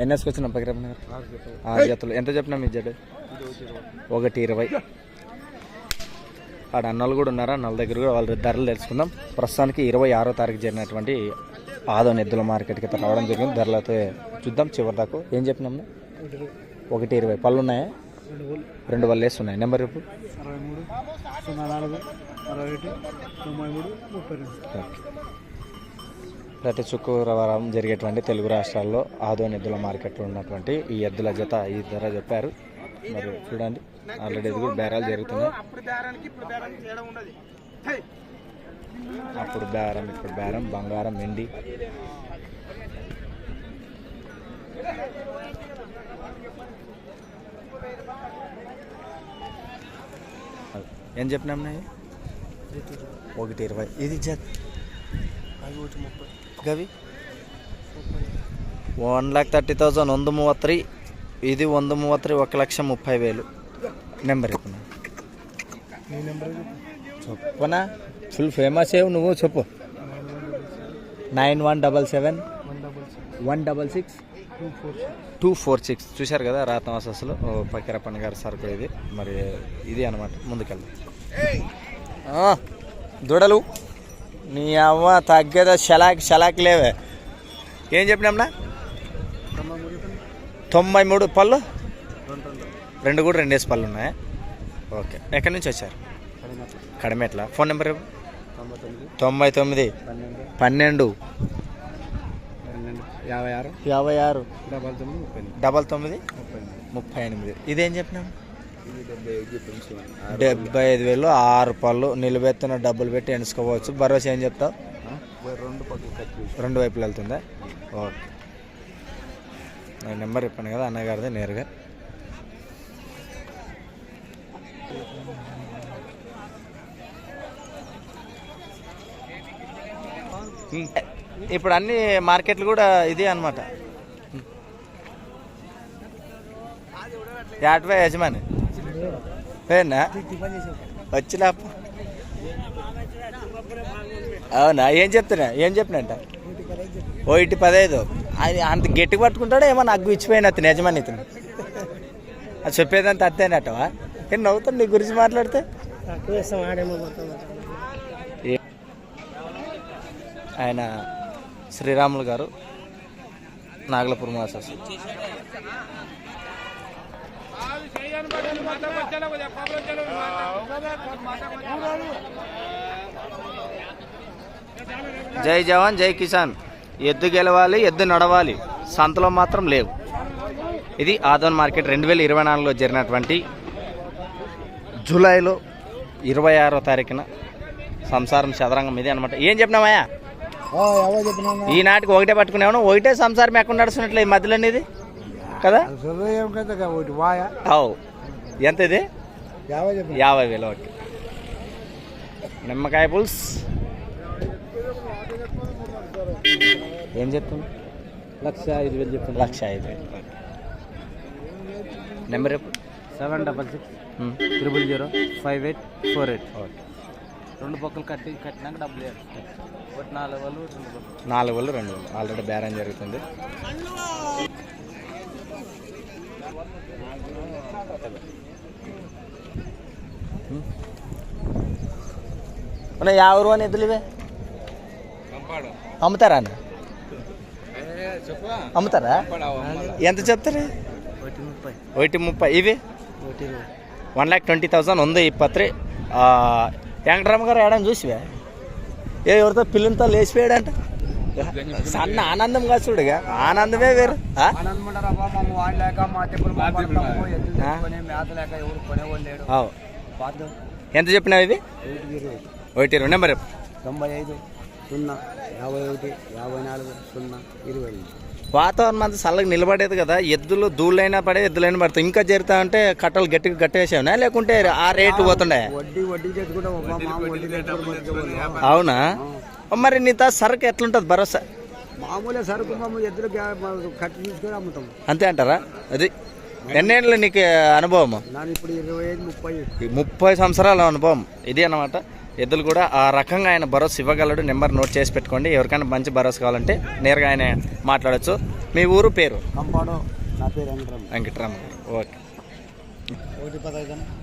ఎన్ని వేసుకొచ్చిన పగిరప్ప గారు ఆరు జతలు ఎంత చెప్పినా మీ జడ్డు ఒకటి ఇరవై. ఆడ అన్నలు కూడా ఉన్నారా? అన్నల దగ్గర కూడా వాళ్ళ ధరలు తెలుసుకుందాం. ప్రస్తుతానికి ఇరవై ఆరో తారీఖు జరిగినటువంటి ఆదోని ఎద్దుల మార్కెట్కి అయితే రావడం జరిగింది. ధరలు అయితే చూద్దాం చివరి దాకా. ఏం చెప్పినాము ఒకటి ఇరవై. పళ్ళు ఉన్నాయా? రెండు వల్ల ఉన్నాయి. నెంబర్ చెప్పు. అరవై మూడు సున్నా నాలుగు అరవై ఒకటి తొంభై మూడు ముప్పై రెండు. ప్రతి శుక్రవారం జరిగేటువంటి తెలుగు రాష్ట్రాల్లో ఆదోని ఎద్దుల మార్కెట్లో ఉన్నటువంటి ఈ ఎద్దుల జత ఈ ధర చెప్పారు. మరి చూడండి ఆల్రెడీ కూడా బేరాలు జరుగుతున్నాయి. అప్పుడు బేరం ఇప్పుడు బేరం బంగారం వెండి. ఏం చెప్పినాం ఒకటి ఇరవై. ఇది జత్. ఒకటి ముప్పై గవి? వన్ ల్యాక్ థర్టీ థౌజండ్ వంద మూవత్రి ఇది వంద మూవత్రి ఒక లక్ష ముప్పై వేలు. నెంబర్ చెప్పనా చెప్పనా ఫుల్ ఫేమస్ ఏ నువ్వు చెప్పు. Nine one double seven. One double six. Two four six. చూశారు కదా రాతమాస్ అసలు. పకిరప్పన్న గారు సరుకు ఇది. మరి ఇది అనమాట ముందుకెళ్దాం. దూడలు. నీ అవ్వ తగ్గేదా షలాక్ షలాక్ లేవే. ఏం చెప్పినాంనా? తొంభై మూడు పళ్ళు? రెండు కూడా రెండేసి పళ్ళు ఉన్నాయి? ఓకే. ఎక్కడి నుంచి వచ్చారు? కడిమెట్ల. Phone number. తొంభై తొమ్మిది. పన్నెండు. యాభై ఆరు. యాభై ఆరు. డబల్ తొమ్మిది. డబల్ తొమ్మిది ముప్పై ఎనిమిది. ఇదేం చెప్పినాం? ఇది డెబ్బై ఐదు వేలు ఆరు పళ్ళు నిలబెత్తిన డబ్బులు పెట్టి ఎంచుకోవచ్చు. భరోసా ఏం చెప్తావు? రెండు రెండు వైపులు వెళ్తుందా? ఓకే. నా నెంబర్ చెప్పాను కదా అన్నగారిది నేరుగా. ఇప్పుడు అన్ని మార్కెట్లు కూడా ఇదే అనమాట యాట్వే యజమాని. ఏనా వచ్చినా అవునా? ఏం చెప్తున్నా? ఏం చెప్పినంట? ఓ పదహైదు అది అంత గట్టి పట్టుకుంటాడో ఏమో నాకు ఇచ్చిపోయిన అతను యజమాని ఇతను. అది చెప్పేదంత అత్తేనటవా? నేను నవ్వుతాను నీ గురించి మాట్లాడితే? ఆయన శ్రీరాములు గారు నాగలపురం మాసస్ జై జవాన్ జై కిసాన్. ఎద్దు గెలవాలి ఎద్దు నడవాలి. సంతలో మాత్రం లేవు. ఇది ఆదోన్ మార్కెట్ రెండు వేల ఇరవై నాలుగులో జరిగినటువంటి జూలైలో ఇరవై ఆరో తారీఖున సంసారం చదరంగం ఇది అనమాట ఏం చెప్పినామయ్యా? ఎవరు చెప్పినా ఈనాటికి ఒకటే పట్టుకునేవాను ఒకటే సంసారం ఎక్కడ నడుస్తున్నట్లే ఈ మధ్యలో ఇది కదా? ఒకటి వాయా. అవు. ఎంత ఇది? యాభై వేలు ఒకటి నిమ్మకాయ పులుస్. ఏం చెప్తుంది లక్ష ఐదు వేలు చెప్పిన లక్ష ఐదు వేలు నెంబర్ చెప్పు. Seven double six. Triple zero five eight four eight. Okay. రెండు పక్కలు కట్టి కట్టినాక డబ్బులు ఒకటి నాలుగు వాళ్ళు నాలుగు వేలు రెండు ఆల్రెడీ బేరం జరుగుతుంది. మన యాభై రూపాయలు ఎద్దులు ఇవే అమ్ముతారా అన్న? అమ్ముతారా? ఎంత చెప్తారు? ఒకటి ముప్పై. ఇవి? వన్ ల్యాక్ ట్వంటీ థౌసండ్ ఉంది ఇప్పత్రి వెంకటరామ గారు ఏడని చూసివే? ఏ ఎవరితో పిల్లలతో లేచిపోయాడంట? సన్న ఆనందం కాదు చూడుగా ఆనందమే వేరు. ఎంత చెప్పినావు ఇవి ఒకటి ఇరవై. నెంబర్ తొంభై ఐదు సున్నా యాభై ఒకటి యాభై నాలుగు సున్నా ఇరవై వాతావరణం అంతా చల్లగా నిలబడేది కదా. ఎద్దులు దూళ్ళైనా పడే ఎద్దులైనా పడతాయి. ఇంకా జరుగుతా అంటే కట్టలు గట్టిగా కట్టేసావునా లేకుంటే ఆ రేటు పోతుండే. అవునా? మరి నీత సరుకు ఎట్లుంటుంది భరోసా? మామూలు సరుకు తీసుకొని అంతే అంటారా? అది ఎన్నేళ్ళు నీకు అనుభవం? ఇప్పుడు ఇరవై ముప్పై. ముప్పై సంవత్సరాల అనుభవం. ఇది అనమాట ఎద్దులు కూడా ఆ రకంగా ఆయన భరోసా ఇవ్వగలడు. నెంబర్ నోట్ చేసి పెట్టుకోండి. ఎవరికైనా మంచి భరోసా కావాలంటే నేరుగా ఆయన మాట్లాడచ్చు. మీ ఊరు పేరు? వెంకట్రామ ఓకే.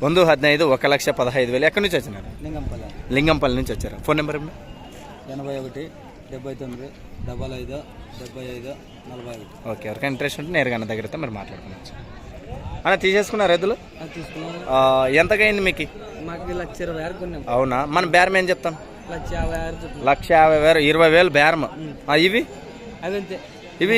వంద హదినైదు ఒక లక్ష పదహైదు వేలు. ఎక్కడి నుంచి వచ్చినారు? లింగంపల్లి. లింగంపల్లి నుంచి వచ్చారు? ఫోన్ నెంబర్ ఏమి ఎనభై ఒకటి డెబ్బై తొమ్మిది డబల్ ఐదు డెబ్బై ఐదు నలభై ఒకటి. ఓకే ఎవరికైనా ఇంట్రెస్ట్ ఉంటే నేరుగా అన్న దగ్గర అయితే మీరు మాట్లాడుకోవచ్చు. అన్న తీసేసుకున్నారు ఎద్దులు? అది తీసుకున్నాం ఆ, ఎంతకైంది మీకు? మాకు అవునా? మన బేరం ఏం చెప్తాం? లక్ష యాభై వేలు ఇరవై వేలు బేరం. ఇవి? ఇవి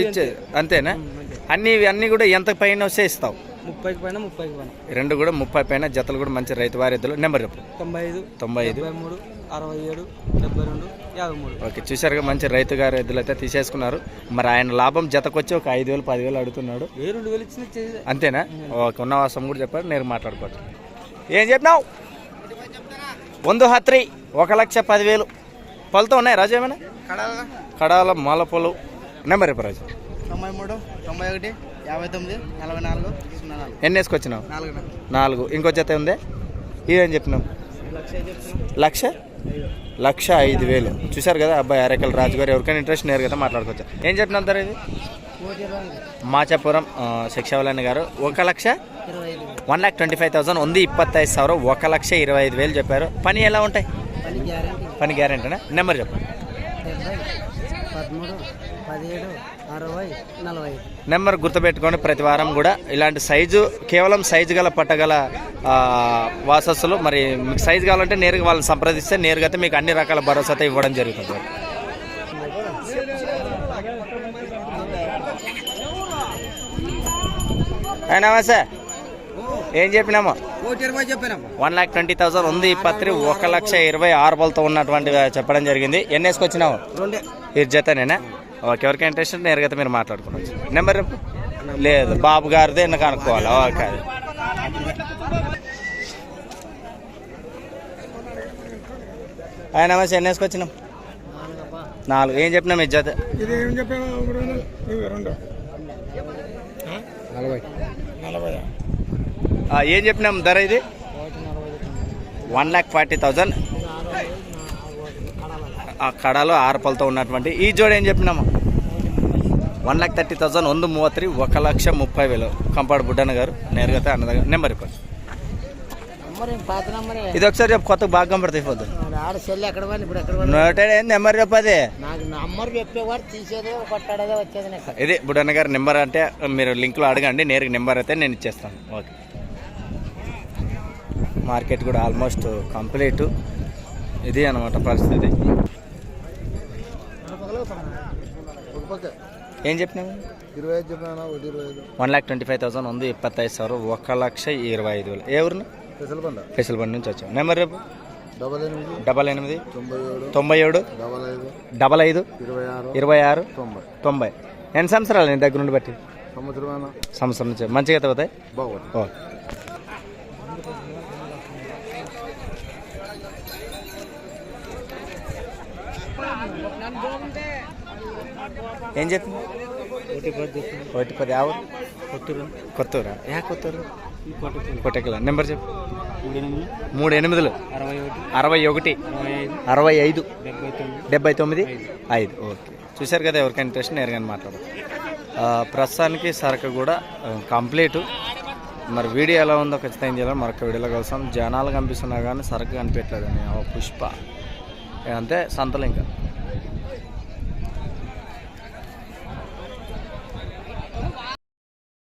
ఇచ్చేది అంతేనా? అంతే. అన్ని ఇవి అన్ని కూడా ఎంత పైన వస్తే ఇస్తావు? ముప్పైకి పైన ముప్పైకి పైన రెండు కూడా ముప్పై పైన జతలు కూడా మంచి రైతు వారి ఎద్దులు. నెంబర్ చెప్పు. తొంభై ఐదు తొంభై ఐదు మూడు అరవై ఏడు డెబ్బై రెండు యాభై మూడు ఓకే చూసారుగా మంచి రైతు గారి ఎద్దులు అయితే తీసేసుకున్నారు. మరి ఆయన లాభం జతకొచ్చి ఒక ఐదు వేలు పదివేలు అడుగుతున్నాడు. ఏ రెండు వేలు ఇచ్చిన ఇచ్చేది అంతేనా? ఓకే ఉన్న వాసం కూడా చెప్పారు నేను మాట్లాడుకోవచ్చు ఏం చెప్పినావు? వంద హత్రి ఒక లక్ష పదివేలు. పొలతో ఉన్నాయి రాజు ఏమైనా? కడాల మాల పొలు నెంబర్ చెప్పు రాజు. తొంభై మూడు తొంభై ఒకటి యాభై తొమ్మిది నలభై నాలుగు సున్నా నాలుగు. ఎన్ని వేసుకొచ్చినావు? నాలుగు నాలుగు. ఇంకో జత ఉందే ఇదేం చెప్పినావు? లక్ష లక్ష? ఐదు వేలు. చూసారు కదా అబ్బాయి అరకల్ రాజుగారు ఎవరికైనా ఇంట్రెస్ట్ నేరు కదా మాట్లాడుకోవచ్చు. ఏం చెప్పినారు సార్ ఇది మాచాపురం శిక్షావలని గారు. ఒక lakh? One lakh twenty five thousand ఉంది ఇప్పత్తైదు సార్ ఒక లక్ష ఇరవై ఐదు వేలు చెప్పారు. పని ఎలా ఉంటాయి? పని గ్యారంటీనా? నెంబర్ చెప్పండి పదమూడు పదిహేడు అరవై నలభై. ఐదు నెంబర్ గుర్తుపెట్టుకొని ప్రతి వారం కూడా ఇలాంటి సైజు కేవలం సైజు గల పట్టగల వాసస్సులు మరి మీకు సైజు కావాలంటే నేరుగా వాళ్ళని సంప్రదిస్తే నేరుగా అయితే మీకు అన్ని రకాల భరోసా ఇవ్వడం జరుగుతుంది. ఏ నమస్తే. ఏం చెప్పినామో? వన్ ల్యాక్ ట్వంటీ థౌసండ్ ఉంది పత్రి ఒక లక్ష ఇరవై ఆరు బలతో ఉన్నటువంటి చెప్పడం జరిగింది. ఎన్ని వేసుకొచ్చినావు? రెండే. ఇది జతనేనా? ఓకే ఎవరికి ఇంట్రెస్ట్ ఉంటే నేరుగా మీరు మాట్లాడుకోవచ్చు. నెంబర్. లేదు బాబు గారిది ఎన్న కనుక్కోవాలి? ఓకే ఆయన నమస్తే ఎన్ని వేసుకొచ్చినాం నాలుగు. ఏం చెప్పినాం జత ఏం చెప్పాను ధర ఇది? One lakh forty thousand. ఆ కడాలో ఆరు పళ్ళతో ఉన్నటువంటి ఈ జోడి ఏం చెప్పినాము? వన్ ల్యాక్ థర్టీ థౌసండ్ ಒಂದು ಮೂವತ್ತು ఒక లక్ష ముప్పై వేలు కంపాడు బుడ్డన్న గారు నేరుగా అయితే అన్న దగ్గర నెంబర్ ఇవ్వండి నంబర్ ఏం పాత నంబరే ఇది ఒకసారి చెప్పు కొత్త బాగా కనపడుతుంది పోద్దు ఆడ సెల్ ఎక్కడ పోయి ఇప్పుడు ఎక్కడ పోయి నోటే ఏంది నెంబర్ చెప్పది నాకు నంబర్ చెప్పేవారు తీసేదే కొట్టాడేదే వచ్చేది నాకు ఇది బుడ్డన్న గారి నెంబర్ అంటే మీరు లింక్లో అడగండి నేరుగా నెంబర్ అయితే నేను ఇచ్చేస్తాను ఓకే మార్కెట్ కూడా ఆల్మోస్ట్ కంప్లీట్ ఇది అనమాట పరిస్థితి ఒక పక్క ఏం చెప్పినావు? ఇరవై ఐదు చెప్పినా ఒకటి ఇరవై ఐదు. One lakh twenty five thousand ఉంది ఇప్పత్తైదు సార్. ఒక లక్ష ఇరవై ఐదు వేలు. ఏ ఊరిన? నుంచి వచ్చాం. నెంబర్ రేపు? డబల్ ఎనిమిది. డబల్ ఎనిమిది. తొంభై ఏడు. తొంభై ఏడు. డబల్ ఐదు. డబల్ ఐదు. ఇరవై ఆరు. ఇరవై ఆరు. తొంభై. తొంభై. ఎన్ని సంవత్సరాలు నేను దగ్గర నుండి బట్టి? సంవత్సరం నుంచి. మంచిగా అవుతాయి బాగుంది. ఓకే. ఏం చెప్తుంది ఒకటి పది ఆవు కొత్తూరు. కొత్తూరా యా కొత్తూరు? కొట్టెకల నెంబర్ చెప్పు. మూడు ఎనిమిది. మూడు ఎనిమిదిలు అరవై ఒకటి. అరవై ఐదు. డెబ్బై తొమ్మిది. ఐదు. ఓకే. చూశారు కదా ఎవరికైనా ఇంట్రెస్ట్ నేరుగా మాట్లాడు ప్రస్తుతానికి సరుకు కూడా కంప్లీట్. మరి వీడియో ఎలా ఉందో ఖచ్చితంగా ఏం చేయాలి మరొక వీడియోలో కలుస్తాం. జనాలు కనిపిస్తున్నా కానీ సరుకు కనిపించలేదు పుష్ప. అంతే సంతలు ఇంకా.